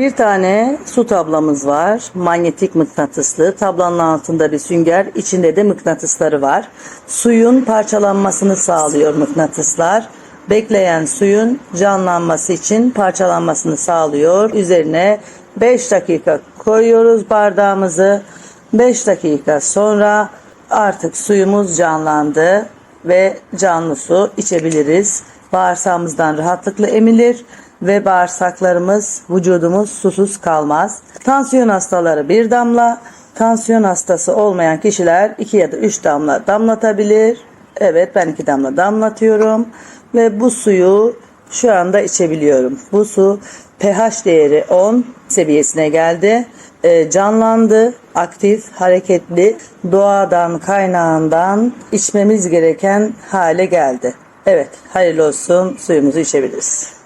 Bir tane su tablamız var. Manyetik mıknatıslı. Tablanın altında bir sünger, içinde de mıknatısları var. Suyun parçalanmasını sağlıyor mıknatıslar. Bekleyen suyun canlanması için parçalanmasını sağlıyor. Üzerine 5 dakika koyuyoruz bardağımızı. 5 dakika sonra artık suyumuz canlandı ve canlı su içebiliriz. Bağırsağımızdan rahatlıkla emilir ve bağırsaklarımız, vücudumuz susuz kalmaz. Tansiyon hastaları bir damla, tansiyon hastası olmayan kişiler iki ya da üç damla damlatabilir. Evet ben iki damla damlatıyorum ve bu suyu şu anda içebiliyorum. Bu su pH değeri 10 seviyesine geldi. Ee, canlandı, aktif, hareketli, doğadan, kaynağından içmemiz gereken hale geldi. Evet, hayırlı olsun suyumuzu içebiliriz.